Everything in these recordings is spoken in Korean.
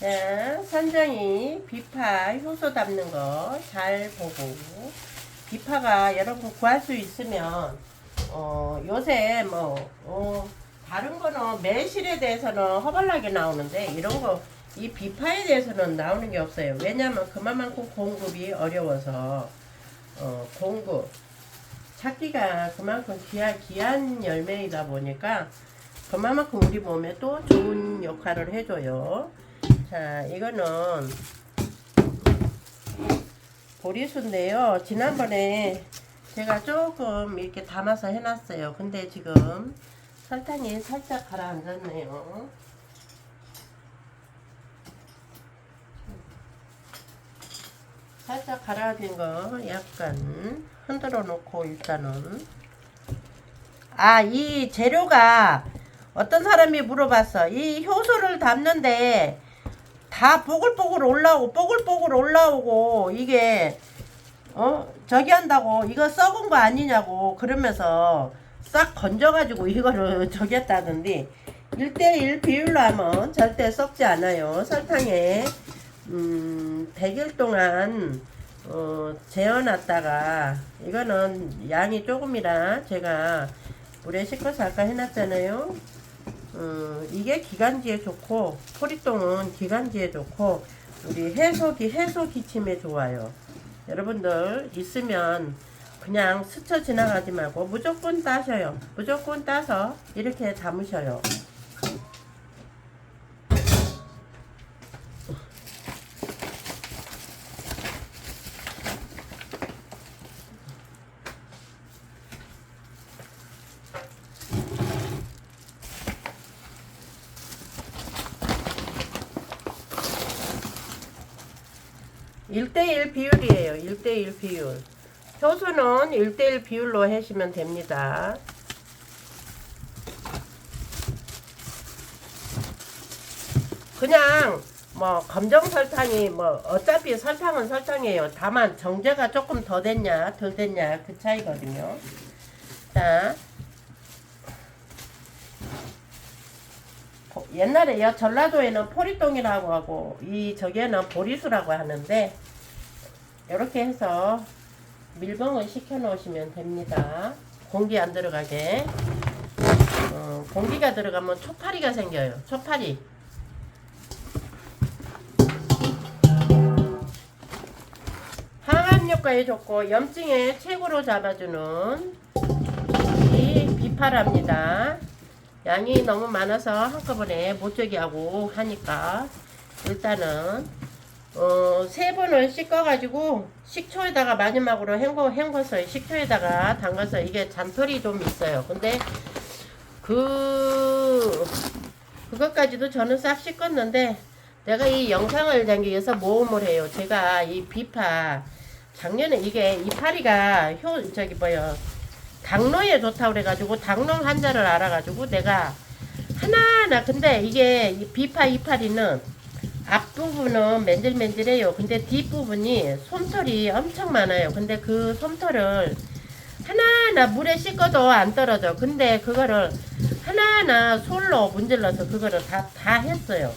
자, 선정이 비파 효소 담는 거 잘 보고 비파가 여러분 구할 수 있으면 어, 요새 뭐 어, 다른 거는 매실에 대해서는 허벌나게 나오는데 이런 거 이 비파에 대해서는 나오는 게 없어요. 왜냐면 그만큼 공급이 어려워서 어, 공급 찾기가 그만큼 귀한, 귀한 열매이다 보니까 그만큼 우리 몸에 또 좋은 역할을 해줘요. 자, 이거는 보리수인데요. 지난번에 제가 조금 이렇게 담아서 해놨어요. 근데 지금 설탕이 살짝 가라앉았네요. 살짝 가라앉은 거 약간 흔들어 놓고 일단은 아 이 재료가 어떤 사람이 물어봤어 이 효소를 담는데 다 뽀글뽀글 올라오고 뽀글뽀글 올라오고 이게 어? 저기 한다고 이거 썩은 거 아니냐고 그러면서 싹 건져가지고 이거를 저기 했다던데 1대1 비율로 하면 절대 썩지 않아요. 설탕에 음 100일 동안 어, 재워놨다가 이거는 양이 조금이라 제가 물에 씻고서 아까 해놨잖아요 어, 이게 기관지에 좋고 포리똥은 기관지에 좋고 우리 해소기 해소 기침에 좋아요. 여러분들 있으면 그냥 스쳐 지나가지 말고 무조건 따셔요. 무조건 따서 이렇게 담으셔요. 일대일 비율이에요. 일대일 비율. 효소는 일대일 비율로 하시면 됩니다. 그냥 뭐 검정 설탕이 뭐 어차피 설탕은 설탕이에요. 다만 정제가 조금 더 됐냐 덜 됐냐 그 차이거든요. 자 옛날에 요 전라도에는 포리똥이라고 하고 이 저기에는 보리수라고 하는데 이렇게 해서 밀봉을 시켜 놓으시면 됩니다. 공기 안 들어가게. 어, 공기가 들어가면 초파리가 생겨요. 초파리. 항암 효과에 좋고 염증에 최고로 잡아주는 이 비파랍니다. 양이 너무 많아서 한꺼번에 못 저기 하고 하니까 일단은 어, 세 번을 씻어가지고 식초에다가 마지막으로 헹궈, 헹궈서 식초에다가 담가서 이게 잔털이 좀 있어요. 근데 그 그것까지도 저는 싹 씻었는데 내가 이 영상을 담기 위해서 모험을 해요. 제가 이 비파 작년에 이게 이파리가 효 저기 뭐요 당뇨에 좋다고 그래가지고 당뇨 환자를 알아가지고 내가 하나하나 근데 이게 이 비파 이파리는 앞부분은 맨질맨질해요. 근데 뒷부분이 솜털이 엄청 많아요. 근데 그 솜털을 하나하나 물에 씻어도 안 떨어져. 근데 그거를 하나하나 솔로 문질러서 그거를 다, 다 했어요.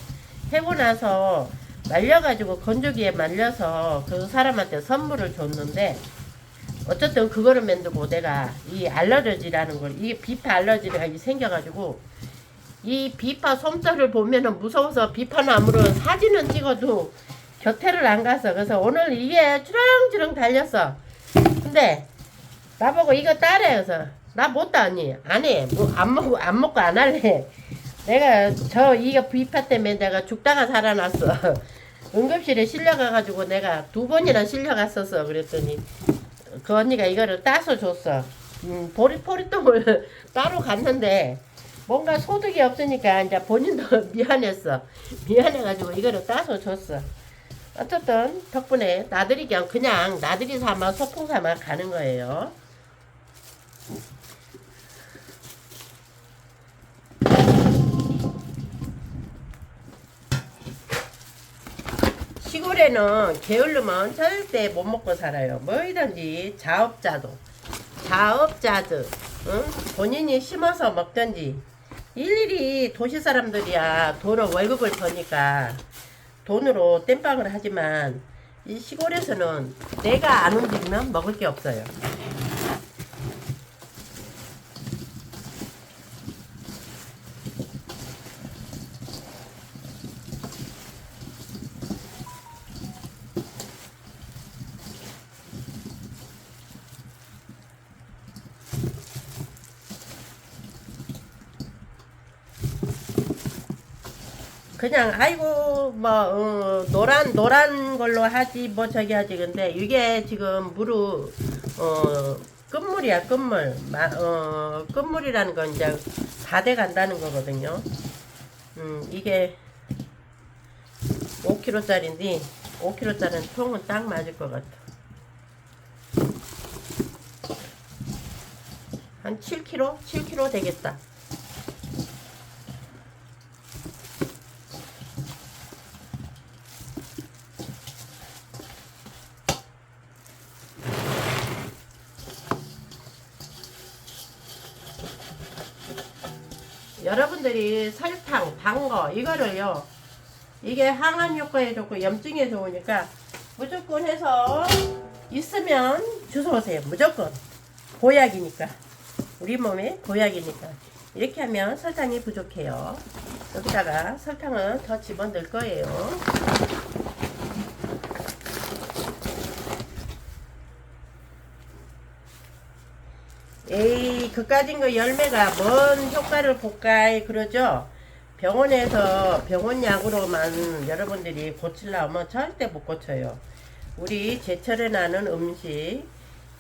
해고 나서 말려가지고 건조기에 말려서 그 사람한테 선물을 줬는데 어쨌든 그거를 만들고 내가 이 알러지라는 걸, 이 비파 알러지가 생겨가지고 이 비파 솜털을 보면은 무서워서 비파 나무를 사진은 찍어도 곁에를 안 가서 그래서 오늘 이게 주렁주렁 달렸어. 근데 나보고 이거 따래 그래서 나 못 따니 안해 뭐 안 먹고 안 먹고 안 할래. 내가 저 이거 비파 때문에 내가 죽다가 살아났어. 응급실에 실려가가지고 내가 두 번이나 실려갔었어. 그랬더니 그 언니가 이거를 따서 줬어. 음, 보리포리똥을 따로 갔는데 뭔가 소득이 없으니까 이제 본인도 미안했어. 미안해가지고 이거를 따서 줬어. 어쨌든 덕분에 나들이 그냥 그냥 나들이 삼아 소풍 삼아 가는 거예요. 시골에는 게을르면 절대 못 먹고 살아요. 뭐이든지 자업자도 자업자들 응? 본인이 심어서 먹든지 일일이 도시 사람들이야 돈을 월급을 버니까 돈으로 땜빵을 하지만 이 시골에서는 내가 안 움직이면 먹을 게 없어요. 그냥 아이고 뭐 어, 노란 노란 걸로 하지 뭐 저기 하지 근데 이게 지금 무르 어 끝물이야 끝물 마, 어 끝물이라는 건 이제 다 돼 간다는 거거든요. 음 이게 5kg짜리인데 5kg짜리는 통은 딱 맞을 것 같아. 한 7kg? 7kg 되겠다. 여러분들이 설탕, 단거 이거를요. 이게 항암 효과에 좋고 염증에 좋으니까 무조건 해서 있으면 주워 오세요. 무조건 보약이니까 우리 몸에 보약이니까 이렇게 하면 설탕이 부족해요. 여기다가 설탕을 더 집어넣을 거예요. 에 이 그까진 거 열매가 뭔 효과를 볼까 그러죠? 병원에서 병원 약으로만 여러분들이 고치려면 절대 못 고쳐요. 우리 제철에 나는 음식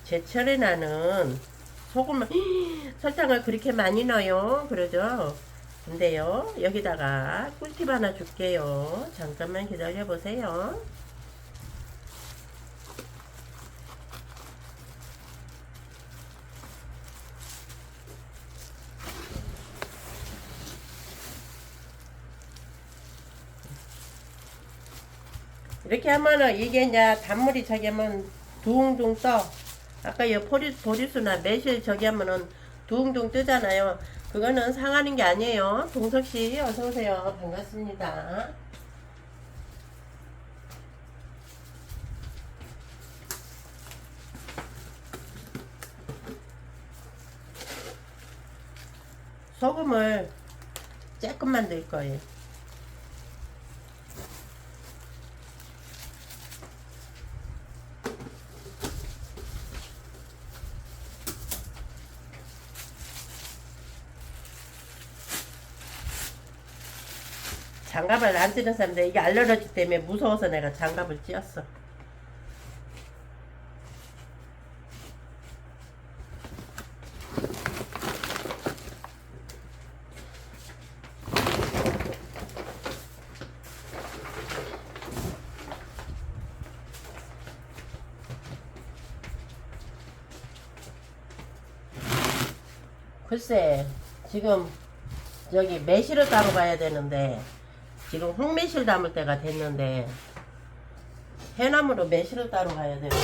제철에 나는 소금을 설탕을 그렇게 많이 넣어요. 그러죠? 근데요 여기다가 꿀팁 하나 줄게요. 잠깐만 기다려 보세요 이렇게 하면은 이게 이제 단물이 저기 하면 둥둥 떠. 아까 이 포리, 보리수나 매실 저기 하면은 둥둥 뜨잖아요. 그거는 상하는 게 아니에요. 동석씨 어서오세요. 반갑습니다. 소금을 조금만 넣을 거예요. 장갑을 안 쓰는 사람들 이게 알러지 때문에 무서워서 내가 장갑을 찧었어. 글쎄 지금 여기 매실을 따로 가야 되는데 지금 홍매실 담을 때가 됐는데 해남으로 매실을 따로 가야 되는데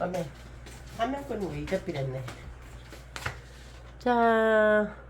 어메 화면 끄는 거 잊어버렸네. 자